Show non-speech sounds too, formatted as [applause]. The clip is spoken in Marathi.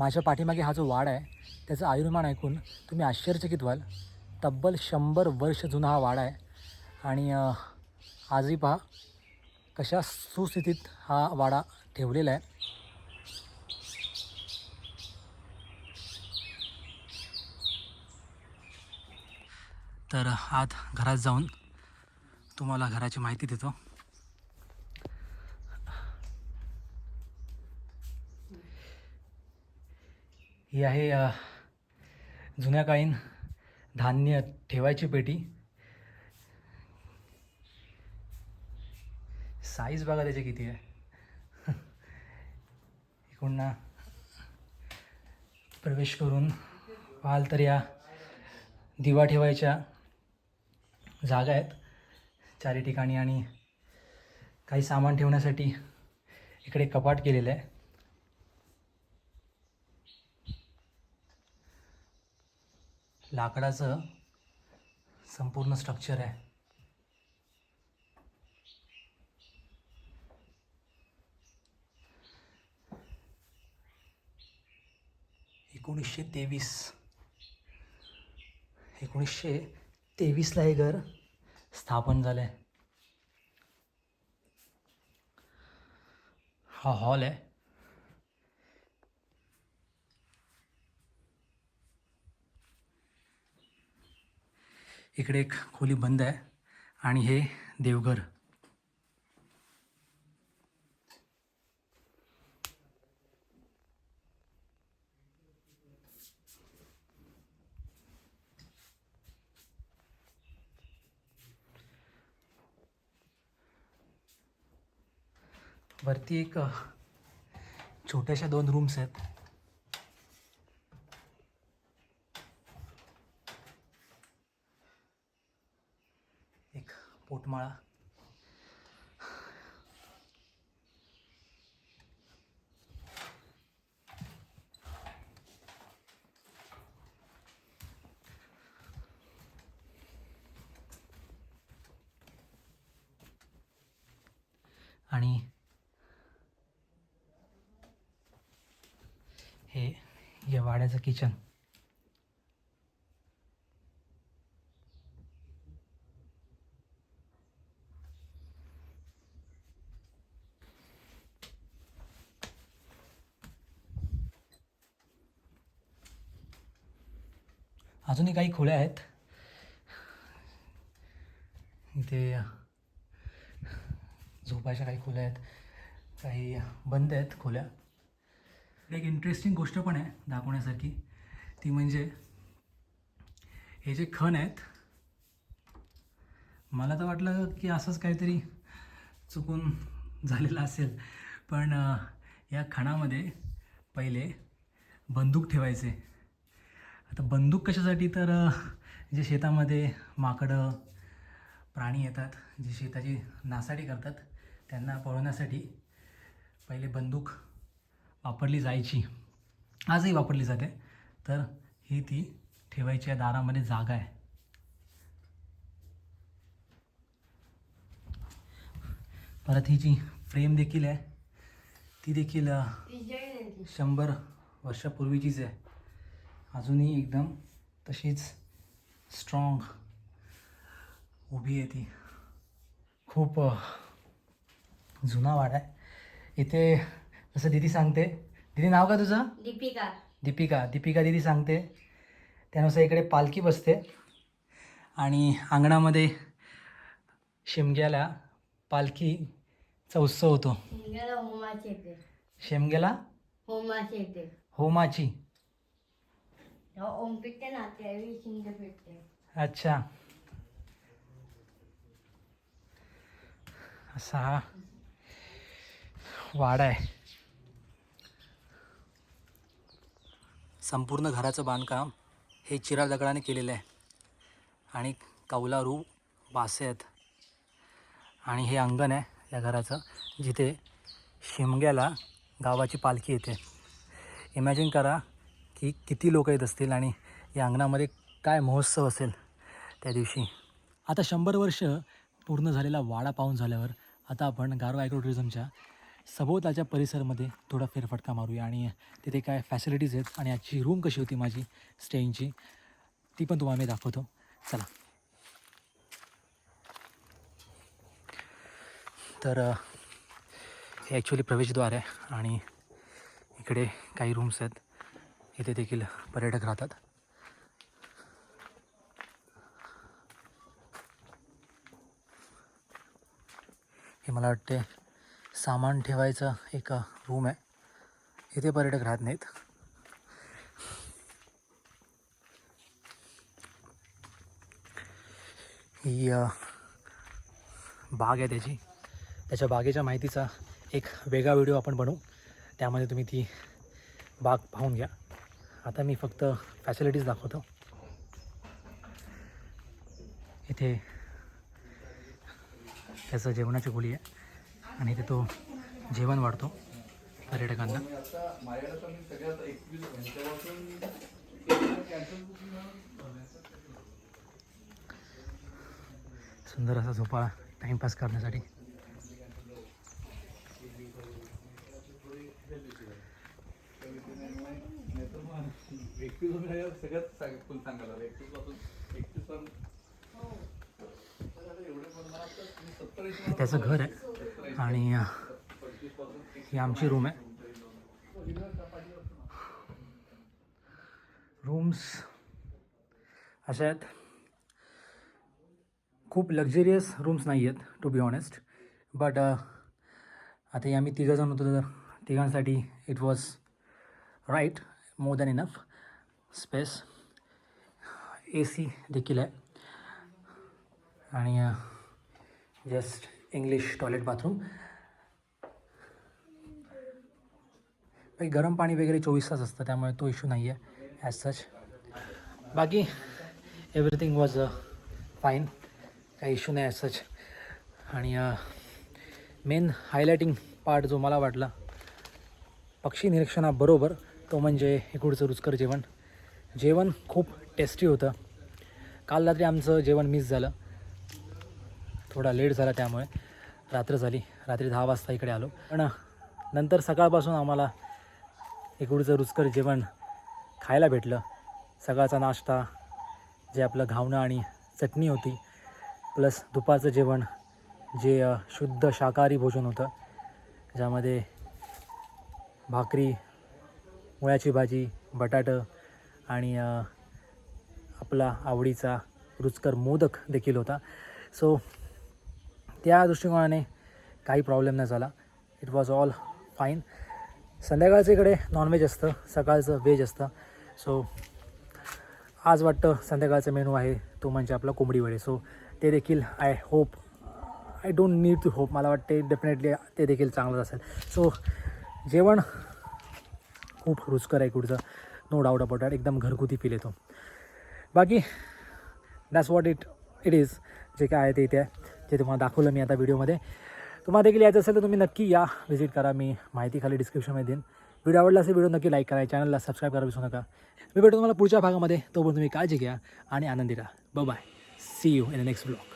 माझ्या पाठीमागे हा जो वाड आहे त्याचं आयुर्मान ऐकून तुम्ही आश्चर्यचकित व्हाल. तब्बल शंभर वर्ष जुना हा वाडा आहे. आणि आजही पहा कशा सुस्थितीत हा वाडा ठेवलेला आहे. तर आत घरात जाऊन तुम्हाला घराची माहिती देतो. ही आहे जुन्या काळीन धान्य ठेवायची पेटी. साईज बघा त्याची किती आहे. [laughs] इकडून प्रवेश करून पाहाल तर या दिवा ठेवायच्या जागा आहेत. चारी ठिकाणी आणि काही सामान ठेवण्यासाठी इकडे कपाट केलेलं आहे. लाकडाचं संपूर्ण स्ट्रक्चर आहे. एकोणीसशे तेवीस. एकोणीसशे तेवीसला हे घर स्थापन झालं आहे हा हॉल आहे. इकडे एक खोली बंद आहे आणि हे देवघर. वरती एक छोट्याशा दोन रूम्स आहेत एक पोटमाळा आणि हे या वाड्याचं किचन अजूनही काही खोल्या आहेत. इथे झोपायच्या काही खोल्या आहेत. काही बंद आहेत खोल्या. एक इंटरेस्टिंग गोष्ट पण आहे दाखवण्यासारखी. ती म्हणजे हे जे खण आहेत मला तर वाटलं की असंच काहीतरी चुकून झालेलं असेल. पण या खणामध्ये पहिले बंदूक ठेवायचे. आता बंदूक कशासाठी तर जे शेतामध्ये माकडं प्राणी येतात जे शेताची नासाडी करतात त्यांना पळवण्यासाठी पहिले बंदूक वापरली जायची. आजही वापरली जाते. तर ही ती ठेवायची दारामध्ये जागा आहे. परत ही जी फ्रेम देखील आहे ती देखील शंभर वर्षापूर्वीचीच आहे. अजूनही एकदम तशीच स्ट्रॉंग उभी आहे ती. खूप जुना वाडा आहे. इथे जसं दिदी सांगते दिदी नाव का तुझं? दीपिका. दीपिका. दीपिका दिदी सांगते त्यानुसार इकडे पालखी बसते आणि अंगणामध्ये शिमग्याला पालखीचा उत्सव होतो. होमाचे शेमग्याला? होमाचे. ओम ना त्यावेळी अच्छा. असा हा वाडा आहे. संपूर्ण घराचं बांधकाम हे चिरा दगडाने केलेलं आहे. आणि कौलारू वासे आहेत. आणि हे अंगण आहे या घराचं जिथे शिमग्याला गावाची पालखी येते. इमॅजिन करा की किती लोक येत असतील आणि या अंगणामध्ये काय महोत्सव असेल त्या दिवशी. आता शंभर वर्ष पूर्ण झालेला वाडा पाहून झाल्यावर आता आपण गारो ॲग्रो टुरिझमच्या सभोवतालच्या परिसरामध्ये थोडा फेरफटका मारूया आणि तिथे काय फॅसिलिटीज आहेत आणि आजची रूम कशी होती माझी स्टेईंगची ती पण तुम्हाला मी दाखवतो. चला. तर हे ॲक्च्युली प्रवेशद्वार आहे आणि इकडे काही रूम्स आहेत. इथे देखील पर्यटक राहतात. हे मला वाटते सामान ठेवायचं एक रूम आहे. इथे पर्यटक राहत नाहीत. ही बाग आहे त्याची. त्याच्या बागेच्या माहितीचा एक वेगळा व्हिडिओ आपण बनवू. त्यामध्ये तुम्ही ती बाग पाहून घ्या. आता मी फक्त फॅसिलिटीज दाखवतो. इथे त्याचं जेवणाची खोली आहे आणि इथे तो जेवण वाढतो पर्यटकांना. सुंदर असा झोपाळा टाईमपास करण्यासाठी. एकवीस सगळ्यात सांग सांगायला एकवीसपासून एकवीस त्याचं घर आहे आणि ही आमची रूम आहे. रूम्स अशा आहेत. खूप लक्झरियस रूम्स नाही आहेत टू बी ऑनेस्ट बट आता हे आम्ही तिघंजण होतो तर तिघांसाठी it was right more than enough space A C देखील आहे. आणि जस्ट इंग्लिश टॉयलेट बाथरूम गरम पाणी वगैरे चोवीस तास असतं त्यामुळे तो इश्यू नाही आहे ॲज सच बाकी एव्हरीथिंग वॉज फाईन काही इश्यू नाही ॲज सच आणि मेन हायलायटिंग पार्ट जो मला वाटला पक्षी निरीक्षणाबरोबर तो म्हणजे इकडचं रुचकर जेवण. जेवण खूप टेस्टी होतं. काल रात्री आमचं जेवण मिस झालं. थोडा लेट झाला त्यामुळे. रात्र झाली. रात्री दहा वाजता इकडे आलो. पण नंतर सकाळपासून आम्हाला इकडचं रुचकर जेवण खायला भेटलं. सकाळचा नाश्ता जे आपलं घावणं आणि चटणी होती प्लस दुपारचं जेवण जे शुद्ध शाकाहारी भोजन होतं. ज्यामध्ये भाकरी मुळ्याची भाजी बटाटं आणि आपला आवडीचा रुचकर मोदक देखील होता. सो त्या दृष्टिकोनाने काही प्रॉब्लेम नाही झाला. इट वॉज ऑल फाईन संध्याकाळचं इकडे नॉनव्हेज असतं सकाळचं व्हेज असतं. सो आज वाटतं संध्याकाळचा मेनू आहे तो म्हणजे आपला कोंबडी वडे. सो ते देखील I hope I don't need to hope मला वाटते डेफिनेटली ते देखील चांगलंच असेल. सो जेवण खूप रुचकर आहे कुठचं. नो डाऊट अबाउट दॅट एकदम घरगुती फील येतो. बाकी that's what it it is जे काय आहे ते इथे आहे. ते तुम्हाला दाखवलं मी आता व्हिडिओमध्ये. तुम्हाला देखील यायचं असेल तर तुम्ही नक्की या. व्हिजिट करा. मी माहिती खाली डिस्क्रिप्शनमध्ये देईन. व्हिडिओ आवडला असेल व्हिडिओ नक्की लाईक करा. चॅनलला सबस्क्राईब करा विसरू नका. मी भेटतो तुम्हाला पुढच्या भागामध्ये. तोपर्यंत तुम्ही काळजी घ्या आणि आनंदी राहा. Bye see you in the next blog